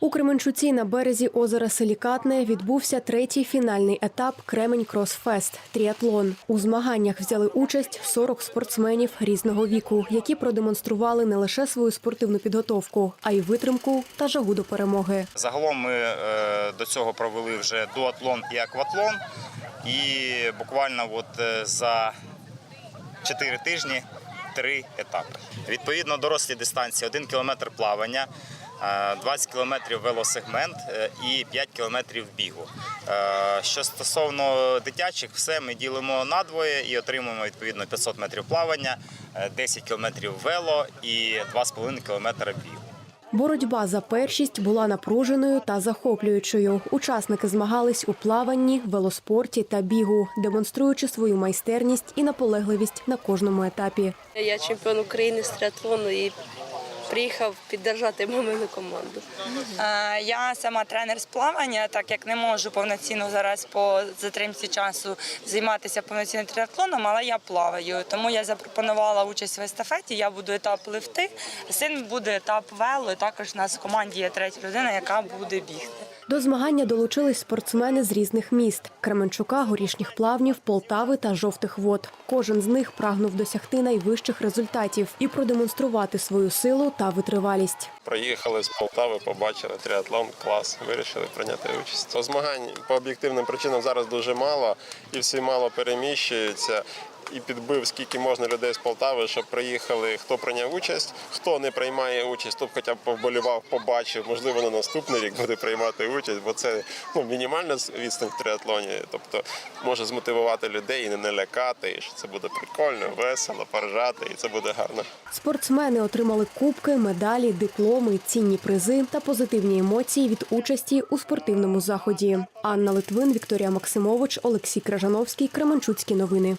У Кременчуці на березі озера Силікатне відбувся третій фінальний етап Кремень Кросфест тріатлон. У змаганнях взяли участь 40 спортсменів різного віку, які продемонстрували не лише свою спортивну підготовку, а й витримку та жагу до перемоги. Загалом ми е, до цього провели вже дуатлон і акватлон. І буквально от е, за 4 тижні три етапи. Відповідно, дорослі дистанції 1 кілометр плавання, 20 кілометрів велосегмент е, і 5 кілометрів бігу. Е, Що стосовно дитячих, все ми ділимо надвоє і отримуємо відповідно 500 метрів плавання, е, 10 кілометрів вело і 2,5 кілометра бігу. Боротьба за першість була напруженою та захоплюючою. Учасники змагались у плаванні, велоспорті та бігу, демонструючи свою майстерність і наполегливість на кожному етапі. Я чемпіон України з триатлону і приїхав піддержати мамину команду. Я сама тренер з плавання, так як не можу повноцінно зараз по затримці часу займатися повноцінним триатлоном, але я плаваю. Тому я запропонувала участь в естафеті. Я буду етап пливти, син буде етап вело. і Також у нас в команді є третя людина, яка буде бігти. До змагання долучились спортсмени з різних міст: Кременчука, горішніх плавнів, Полтави та жовтих вод. Кожен з них прагнув досягти найвищих результатів і продемонструвати свою силу та витривалість. Приїхали з Полтави, побачили триатлон, клас, вирішили прийняти участь. Змагань по об'єктивним причинам зараз дуже мало, і всі мало переміщуються. І підбив скільки можна людей з Полтави, щоб приїхали, хто прийняв участь, хто не приймає участь, хто б хоча б повболівав, побачив, можливо, на наступний рік буде приймати участь, бо це ну, мінімальна відстань в триатлоні. Тобто може змотивувати людей і не налякати, і що це буде прикольно, весело, поржати, і це буде гарно. Спортсмени отримали кубки, медалі, дипломи, цінні призи та позитивні емоції від участі у спортивному заході. Анна Литвин, Вікторія Максимович, Олексій Кражановський, Кременчуцькі новини.